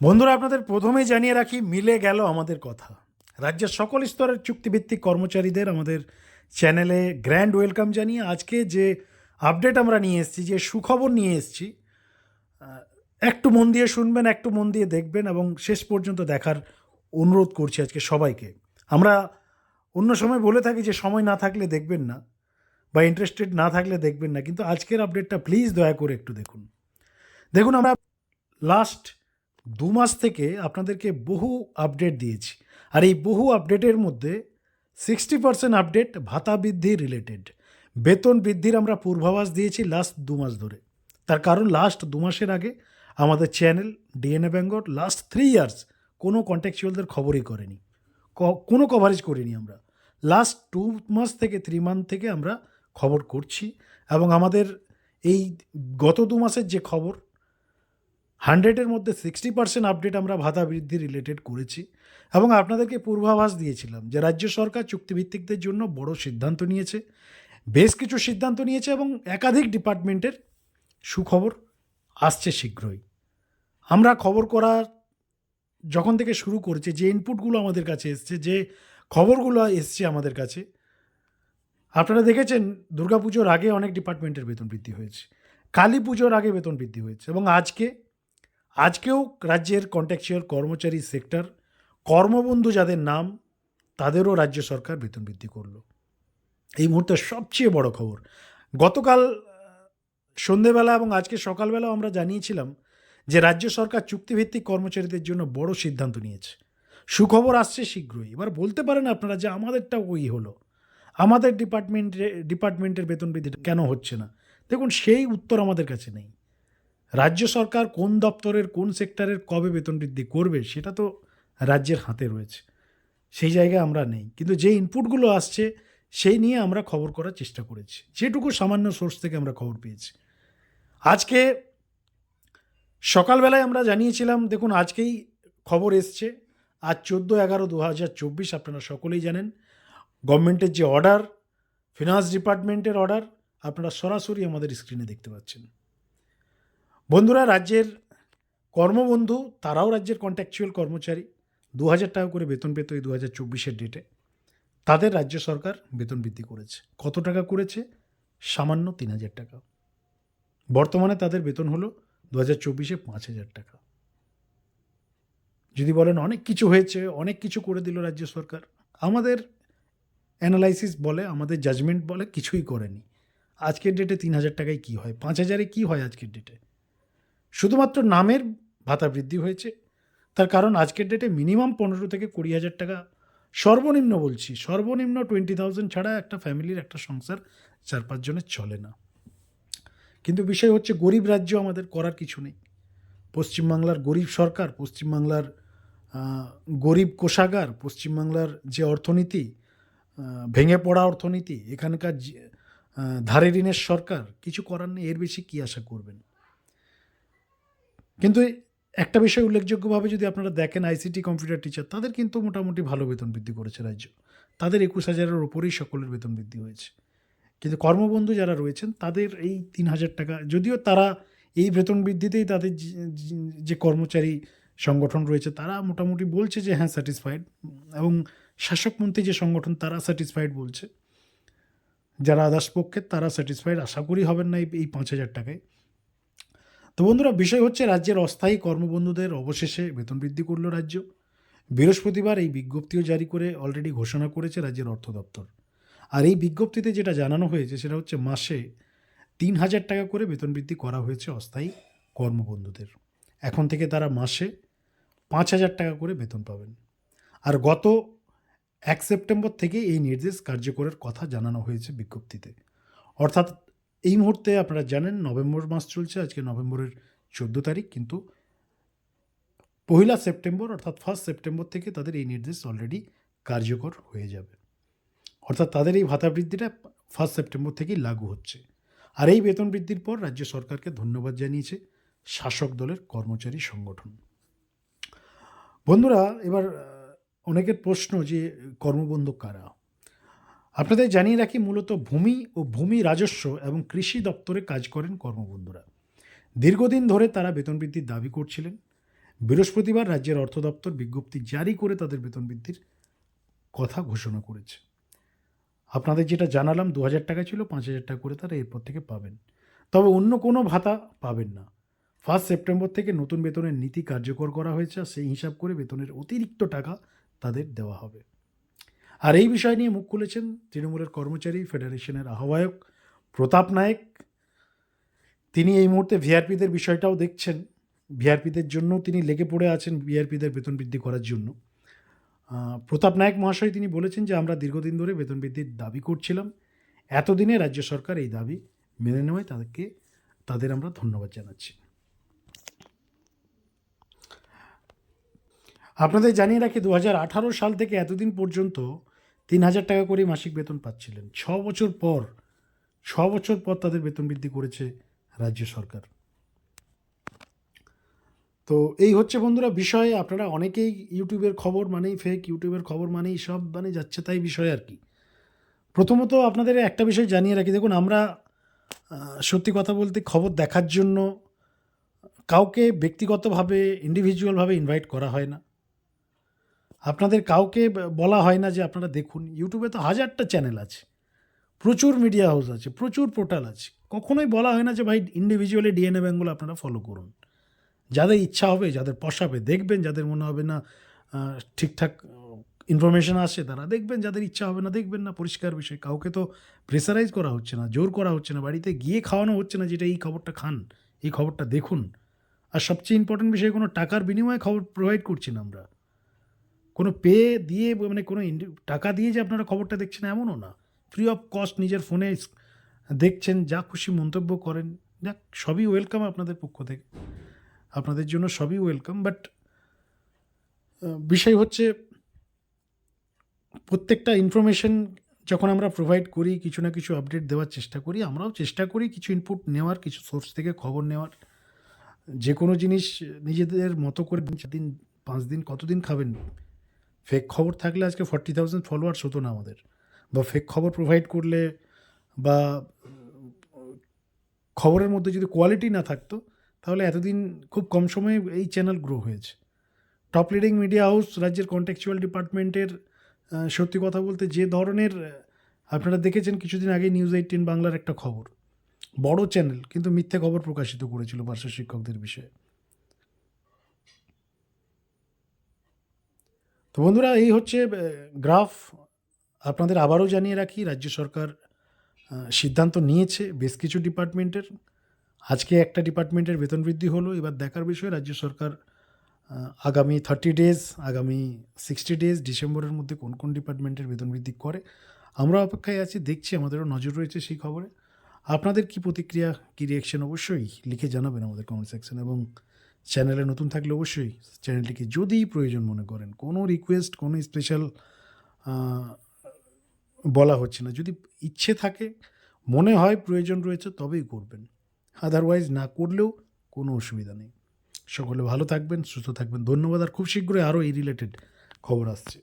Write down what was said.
বন্ধুরা, আপনাদের প্রথমেই জানিয়ে রাখি, মিলে গেল আমাদের কথা। রাজ্যের সকল স্তরের চুক্তিভিত্তিক কর্মচারীদের আমাদের চ্যানেলে গ্র্যান্ড ওয়েলকাম জানিয়ে আজকে যে আপডেট আমরা নিয়ে এসেছি, যে সুখবর নিয়ে এসেছি একটু মন দিয়ে শুনবেন, একটু মন দিয়ে দেখবেন এবং শেষ পর্যন্ত দেখার অনুরোধ করছি আজকে সবাইকে। আমরা অন্য সময় বলে থাকি যে সময় না থাকলে দেখবেন না বা ইন্টারেস্টেড না থাকলে দেখবেন না, কিন্তু আজকের আপডেটটা প্লিজ দয়া করে একটু দেখুন। দেখুন, আমরা লাস্ট দু মাস থেকে আপনাদেরকে বহু আপডেট দিয়েছি। আর এই বহু আপডেটের মধ্যে সিক্সটি পার্সেন্ট আপডেট ভাতা বৃদ্ধি রিলেটেড বেতন বৃদ্ধির আমরা পূর্বাভাস দিয়েছি লাস্ট দু মাস ধরে। তার কারণ লাস্ট দু মাসের আগে আমাদের channel DNA Bengal last three years কোনো কন্ট্যাকচুয়ালদের খবরই করেনি। কোনো কভারেজ করিনি আমরা। লাস্ট টু মাস থেকে থ্রি মান্থ থেকে আমরা খবর করছি। এবং আমাদের এই গত দু মাসের যে খবর হান্ড্রেডের মধ্যে সিক্সটি পার্সেন্ট আপডেট আমরা ভাতা বৃদ্ধি রিলেটেড করেছি এবং আপনাদেরকে পূর্বাভাস দিয়েছিলাম যে রাজ্য সরকার চুক্তিভিত্তিকদের জন্য বড় সিদ্ধান্ত নিয়েছে, বেশ কিছু সিদ্ধান্ত নিয়েছে এবং একাধিক ডিপার্টমেন্টের সুখবর আসছে শীঘ্রই। আমরা খবর করার যখন থেকে শুরু করেছি, যে ইনপুটগুলো আমাদের কাছে এসছে, যে খবরগুলো এসছে আমাদের কাছে, আপনারা দেখেছেন দুর্গাপুজোর আগে অনেক ডিপার্টমেন্টের বেতন বৃদ্ধি হয়েছে কালী পুজোর আগে বেতন বৃদ্ধি হয়েছে এবং আজকে আজকেও রাজ্যের কন্ট্রাকচুয়াল কর্মচারী সেক্টর কর্মবন্ধু যাদের নাম, তাদেরও রাজ্য সরকার বেতন বৃদ্ধি করল। এই মুহূর্তে সবচেয়ে বড় খবর, গতকাল সন্ধেবেলা এবং আজকে সকালবেলাও আমরা জানিয়েছিলাম যে রাজ্য সরকার চুক্তিভিত্তিক কর্মচারীদের জন্য বড় সিদ্ধান্ত নিয়েছে। সুখবর আসছে শীঘ্রই। এবার বলতে পারেন আপনারা যে আমাদেরটা ওই হলো। আমাদের ডিপার্টমেন্টে ডিপার্টমেন্টের বেতন বৃদ্ধি কেন হচ্ছে না? দেখুন, সেই উত্তর আমাদের কাছে নেই। রাজ্য সরকার কোন দপ্তরের, কোন সেক্টরের কবে বেতন বৃদ্ধি করবে, সেটা তো রাজ্যের হাতে রয়েছে। সেই জায়গায় আমরা নেই। কিন্তু যে ইনপুটগুলো আসছে, সেই নিয়ে আমরা খবর করার চেষ্টা করেছি। যেটুকু সামান্য সোর্স থেকে আমরা খবর পেয়েছি। আজকে সকালবেলায় আমরা জানিয়েছিলাম, দেখুন আজকেই খবর এসছে। আজ চোদ্দ এগারো দু হাজার চব্বিশ, আপনারা সকলেই জানেন, গভর্নমেন্টের যে অর্ডার ফিনান্স ডিপার্টমেন্টের অর্ডার আপনারা সরাসরি আমাদের স্ক্রিনে দেখতে পাচ্ছেন। বন্ধুরা, রাজ্যের কর্মবন্ধু, তারাও রাজ্যের কন্ট্যাকচুয়াল কর্মচারী। দু হাজার টাকা করে বেতন পেত এই দু হাজার চব্বিশের ডেটে তাদের রাজ্য সরকার বেতন বৃদ্ধি করেছে। কত টাকা করেছে? সামান্য তিন হাজার টাকা। বর্তমানে তাদের বেতন হলো দু হাজার চব্বিশে পাঁচ হাজার টাকা। যদি বলেন অনেক কিছু হয়েছে, অনেক কিছু করে দিল রাজ্য সরকার। আমাদের অ্যানালাইসিস বলে, আমাদের জাজমেন্ট বলে কিছুই করেনি। আজকের ডেটে তিন হাজার টাকায় কী হয়? পাঁচ হাজারে কী হয় আজকের ডেটে শুধুমাত্র নামের ভাতা বৃদ্ধি হয়েছে। তার কারণ আজকের ডেটে মিনিমাম পনেরো থেকে কুড়ি হাজার টাকা সর্বনিম্ন বলছি, সর্বনিম্ন টোয়েন্টি থাউজেন্ড ছাড়া একটা ফ্যামিলির একটা সংসার চার পাঁচজনের চলে না। কিন্তু বিষয় হচ্ছে গরিব রাজ্য আমাদের করার কিছু নেই। পশ্চিমবাংলার গরিব সরকার, পশ্চিমবাংলার গরিব কোষাগার, পশ্চিমবাংলার যে অর্থনীতি ভেঙে পড়া অর্থনীতি, এখানকার ধারে ঋণের সরকার, কিছু করার নেই, এর বেশি কী আশা করবেন? কিন্তু একটা বিষয় উল্লেখযোগ্যভাবে যদি আপনারা দেখেন আইসিটি কম্পিউটার টিচার তাদের কিন্তু মোটামুটি ভালো বেতন বৃদ্ধি করেছে রাজ্য। তাদের একুশ হাজারের ওপরেই সকলের বেতন বৃদ্ধি হয়েছে। কিন্তু কর্মবন্ধু যারা রয়েছেন, তাদের এই তিন হাজার টাকা, যদিও তারা এই বেতন বৃদ্ধিতেই তাদের যে- কর্মচারী সংগঠন রয়েছে, তারা মোটামুটি বলছে যে হ্যাঁ স্যাটিসফাইড এবং শাসকমন্ত্রী যে সংগঠন, তারা স্যাটিসফাইড বলছে। যারা আদার্স পক্ষের তারা স্যাটিসফাইড আশা করি হবেন না এই পাঁচ হাজার টাকায়। তো বন্ধুরা, বিষয় হচ্ছে রাজ্যের অস্থায়ী কর্মবন্ধুদের অবশেষে বেতন বৃদ্ধি করল রাজ্য। বৃহস্পতিবার এই বিজ্ঞপ্তিও জারি করে অলরেডি ঘোষণা করেছে রাজ্যের অর্থ দপ্তর। আর এই বিজ্ঞপ্তিতে যেটা জানানো হয়েছে, সেটা হচ্ছে মাসে তিন হাজার টাকা করে বেতন বৃদ্ধি করা হয়েছে অস্থায়ী কর্মবন্ধুদের। এখন থেকে তারা মাসে পাঁচ হাজার টাকা করে বেতন পাবেন। আর গত এক সেপ্টেম্বর থেকে এই নির্দেশ কার্যকরের কথা জানানো হয়েছে বিজ্ঞপ্তিতে। অর্থাৎ এই মুহূর্তে আপনারা জানেন নভেম্বর মাস চলছে, আজকে নভেম্বরের চোদ্দ তারিখ, কিন্তু পহিলা সেপ্টেম্বর অর্থাৎ ফার্স্ট সেপ্টেম্বর থেকে তাদের এই নির্দেশ অলরেডি কার্যকর হয়ে যাবে। অর্থাৎ তাদের এই ভাতা বৃদ্ধিটা ফার্স্ট সেপ্টেম্বর থেকেই লাগু হচ্ছে। আর এই বেতন বৃদ্ধির পর রাজ্য সরকারকে ধন্যবাদ জানিয়েছে শাসক দলের কর্মচারী সংগঠন। বন্ধুরা, এবার অনেকের প্রশ্ন যে কর্মবন্ধু কারা? আপনাদের জানিয়ে রাখি, মূলত ভূমি ও ভূমি রাজস্ব এবং কৃষি দপ্তরে কাজ করেন কর্মবন্ধুরা। দীর্ঘদিন ধরে তারা বেতন বৃদ্ধির দাবি করছিলেন। বৃহস্পতিবার রাজ্যের অর্থ দপ্তর বিজ্ঞপ্তি জারি করে তাদের বেতন বৃদ্ধির কথা ঘোষণা করেছে। আপনাদের যেটা জানালাম দু হাজার টাকা ছিল পাঁচ হাজার টাকা করে তারা এরপর থেকে পাবেন। তবে অন্য কোনো ভাতা পাবেন না। ফার্স্ট সেপ্টেম্বর থেকে নতুন বেতনের নীতি কার্যকর করা হয়েছে সেই হিসাব করে বেতনের অতিরিক্ত টাকা তাদের দেওয়া হবে। আর এই বিষয় নিয়ে মুখ খুলেছেন তৃণমূলের কর্মচারী, ফেডারেশনের আহ্বায়ক প্রতাপ নায়েক। তিনি এই মুহূর্তে ভিআরপিদের বিষয়টাও দেখছেন। ভিআরপিদের জন্য তিনি লেগে পড়ে আছেন ভিআরপিদের বেতন বৃদ্ধি করার জন্য। প্রতাপ নায়ক মহাশয় তিনি বলেছেন যে, আমরা দীর্ঘদিন ধরে বেতন বৃদ্ধির দাবি করছিলাম। এতদিনে রাজ্য সরকার এই দাবি মেনে নেওয়ায় তাদেরকে, তাদের আমরা ধন্যবাদ জানাচ্ছি। আপনাদের জানিয়ে রাখি দু হাজার আঠারো সাল থেকে এতদিন পর্যন্ত তিন হাজার টাকা করে মাসিক বেতন পাচ্ছিলেন। ছ বছর পর, ছ বছর পর তাদের বেতন বৃদ্ধি করেছে রাজ্য সরকার। তো এই হচ্ছে বন্ধুরা বিষয়ে, আপনারা অনেকেই ইউটিউবের খবর মানেই ফেক ইউটিউবের খবর মানেই সব মানে যাচ্ছে তাই বিষয় আর কি। প্রথমত আপনাদের একটা বিষয় জানিয়ে রাখি, দেখুন আমরা সত্যি কথা বলতে খবর দেখার জন্য কাউকে ব্যক্তিগতভাবে ইন্ডিভিজুয়ালভাবে ইনভাইট করা হয় না। আপনাদের কাউকে বলা হয় না যে আপনারা দেখুন। ইউটিউবে তো হাজারটা চ্যানেল আছে। প্রচুর মিডিয়া হাউস আছে, প্রচুর পোর্টাল আছে। কখনোই বলা হয় না যে ভাই ইন্ডিভিজুয়ালি ডিএনএ বেঙ্গল আপনারা ফলো করুন। যাদের ইচ্ছা হবে, যাদের পশাবে দেখবেন যাদের মনে হবে না ঠিকঠাক ইনফরমেশন আসে, তারা দেখবেন। যাদের ইচ্ছা হবে না, দেখবেন না। পরিষ্কার বিষয়, কাউকে তো প্রেসারাইজ করা হচ্ছে না, জোর করা হচ্ছে না, বাড়িতে গিয়ে খাওয়ানো হচ্ছে না যেটা এই খবরটা খান, এই খবরটা দেখুন। আর সবচেয়ে ইম্পর্টেন্ট বিষয়, কোনো টাকার বিনিময়ে খবর প্রোভাইড করছি না আমরা। কোনো পে দিয়ে মানে কোনো টাকা দিয়ে যে আপনারা খবরটা দেখছেন এমনও না। ফ্রি অফ কস্ট নিজের ফোনে দেখছেন, যা খুশি মন্তব্য করেন, যাক, সবই ওয়েলকাম আপনাদের পক্ষ থেকে। আপনাদের জন্য সবই ওয়েলকাম বাট বিষয় হচ্ছে, প্রত্যেকটা ইনফরমেশন যখন আমরা প্রোভাইড করি, কিছু না কিছু আপডেট দেওয়ার চেষ্টা করি, আমরাও চেষ্টা করি কিছু ইনপুট নেওয়ার, কিছু সোর্স থেকে খবর নেওয়ার। যে কোনো জিনিস নিজেদের মতো করে দিন, চার দিন, পাঁচ দিন, কতদিন খাবেন? ফেক খবর থাকলে আজকে ফর্টি থাউজেন্ড ফলোয়ার্স হতো না আমাদের। বা ফেক খবর প্রোভাইড করলে বা, খবরের মধ্যে যদি কোয়ালিটি না থাকতো, তাহলে এতদিন খুব কম সময়ে এই চ্যানেল গ্রো হয়েছে। টপ লিডিং মিডিয়া হাউস রাজ্যের কন্টেকচুয়াল ডিপার্টমেন্টের সত্যি কথা বলতে যে ধরনের আপনারা দেখেছেন কিছুদিন আগে নিউজ এইটিন বাংলার একটা খবর। বড় চ্যানেল কিন্তু মিথ্যে খবর প্রকাশিত করেছিল পার্শ্ব শিক্ষকদের বিষয়ে। তো বন্ধুরা, এই হচ্ছে গ্রাফ। আপনাদের আবারও জানিয়ে রাখি, রাজ্য সরকার সিদ্ধান্ত নিয়েছে বেশ কিছু ডিপার্টমেন্টের। আজকে একটা ডিপার্টমেন্টের বেতন বৃদ্ধি হলো। এবার দেখার বিষয়, রাজ্য সরকার আগামী থার্টি ডেজ আগামী সিক্সটি ডেজ ডিসেম্বরের মধ্যে কোন কোন ডিপার্টমেন্টের বেতন বৃদ্ধি করে। আমরা অপেক্ষায় আছি, দেখছি, আমাদেরও নজর রয়েছে সেই খবরে। আপনাদের কি প্রতিক্রিয়া, কী রিয়াকশন অবশ্যই লিখে জানাবেন আমাদের কমেন্ট সেকশন এবং চ্যানেলে নতুন থাকলে অবশ্যই চ্যানেলটিকে যদি প্রয়োজন মনে করেন, কোনো রিকোয়েস্ট কোনো স্পেশাল বলা হচ্ছে না। যদি ইচ্ছে থাকে, মনে হয় প্রয়োজন রয়েছে, তবেই করবেন। আদারওয়াইজ না করলেও কোনো অসুবিধা নেই। সকলে ভালো থাকবেন, সুস্থ থাকবেন। ধন্যবাদ, আর খুব শীঘ্রই আরও এই রিলেটেড খবর আসছে।